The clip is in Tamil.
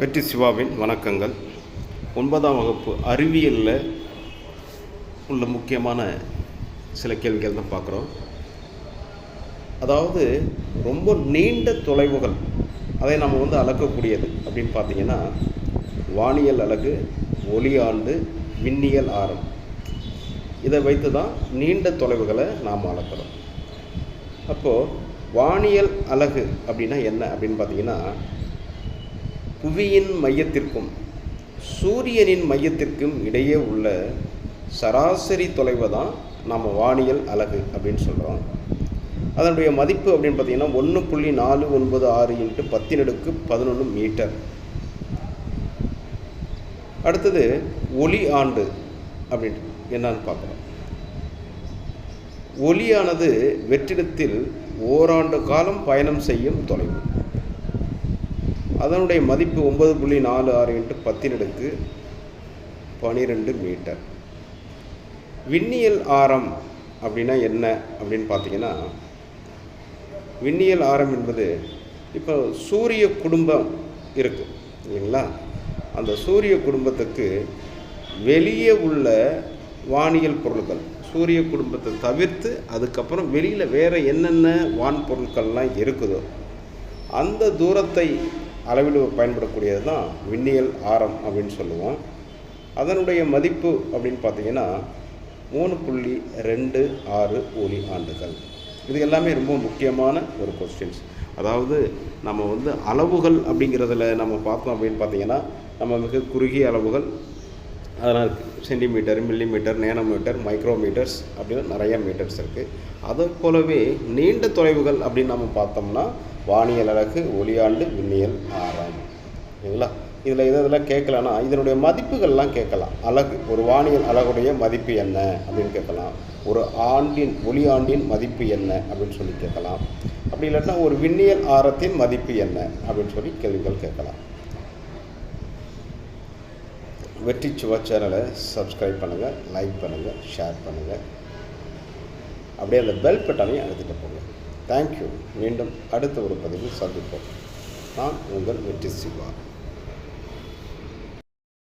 வெற்றி சிவாவின் வணக்கங்கள். ஒன்பதாம் வகுப்பு அறிவியலில் உள்ள முக்கியமான சில கேள்விகள் தான் பார்க்குறோம். அதாவது ரொம்ப நீண்ட தொலைவுகள் அதை நம்ம வந்து அளக்கக்கூடியது அப்படின்னு பார்த்தீங்கன்னா வானியல் அலகு ஒளி ஆண்டு விண்ணியல் ஆரம். இதை வைத்து தான் நீண்ட தொலைவுகளை நாம் அளக்கிறோம். அப்போது வானியல் அலகு அப்படின்னா என்ன அப்படின்னு பார்த்தீங்கன்னா புவியின் மையத்திற்கும் சூரியனின் மையத்திற்கும் இடையே உள்ள சராசரி தொலைவை தான் நாம் வானியல் அலகு அப்படின்னு சொல்கிறோம் அதனுடைய மதிப்பு அப்படின்னு பார்த்தீங்கன்னா ஒன்று புள்ளி நாலு ஒன்பது ஆறு இன்ட்டு பத்தினடுக்கு பதினொன்று மீட்டர். அடுத்தது ஒளி ஆண்டு அப்படின்ட்டு என்னன்னு பார்க்குறோம் ஒளியானது வெற்றிடத்தில் ஓராண்டு காலம் பயணம் செய்யும் தொலைவு. அதனுடைய மதிப்பு ஒன்பது புள்ளி நாலு ஆறு இன்ட்டு பத்தினடுக்கு பனிரெண்டு மீட்டர். விண்ணியல் ஆரம் அப்படின்னா என்ன அப்படின்னு பார்த்தீங்கன்னா விண்ணியல் ஆரம் என்பது இப்போ சூரிய குடும்பம் இருக்குது இல்லைங்களா? அந்த சூரிய குடும்பத்துக்கு வெளியே உள்ள வானியல் பொருட்கள் சூரிய குடும்பத்தை தவிர்த்து அதுக்கப்புறம் வெளியில் வேறு என்னென்ன வான் பொருட்கள்லாம் இருக்குதோ அந்த தூரத்தை அளவில் பயன்படக்கூடியது தான் விண்ணியல் ஆரம் அப்படின்னு சொல்லுவோம். அதனுடைய மதிப்பு அப்படின்னு பார்த்தீங்கன்னா மூணு புள்ளி ரெண்டு ஆறு ஒளி ஆண்டுகள். இது எல்லாமே ரொம்ப முக்கியமான ஒரு கொஸ்டின்ஸ் அதாவது நம்ம வந்து அளவுகள் அப்படிங்கிறதுல நம்ம பார்த்தோம் அப்படின்னு பார்த்தீங்கன்னா நம்ம மிக குறுகிய அளவுகள் அதெல்லாம் சென்டிமீட்டர் மில்லிமீட்டர் நேனோமீட்டர் மைக்ரோமீட்டர்ஸ் அப்படின்னு நிறைய மீட்டர்ஸ் இருக்குது அதை போலவே நீண்ட தொலைவுகள் அப்படின்னு நம்ம பார்த்தோம்னா வானியல் அழகு ஒளியாண்டு விண்ணியல் ஆறாம். சரிங்களா? இதில் எது இதெல்லாம் கேட்கலன்னா இதனுடைய மதிப்புகள்லாம் கேட்கலாம். அழகு ஒரு வானியல் அழகுடைய மதிப்பு என்ன அப்படின்னு கேட்கலாம். ஒரு ஆண்டின் ஒளியாண்டின் மதிப்பு என்ன அப்படின்னு சொல்லி கேட்கலாம். அப்படி இல்லாட்டினா ஒரு விண்ணியல் ஆரத்தின் மதிப்பு என்ன அப்படின்னு சொல்லி கேள்விகள் கேட்கலாம். வெற்றி சுவா சேனலை சப்ஸ்கிரைப் பண்ணுங்கள் லைக் பண்ணுங்கள் ஷேர் பண்ணுங்கள் அப்படியே அந்த பெல் பட்டனையும் அழுத்திட்டு போங்க. தேங்க்யூ மீண்டும் அடுத்த ஒரு பதிவில் சந்திப்போம். நான் உங்கள் வெற்றி சிவா.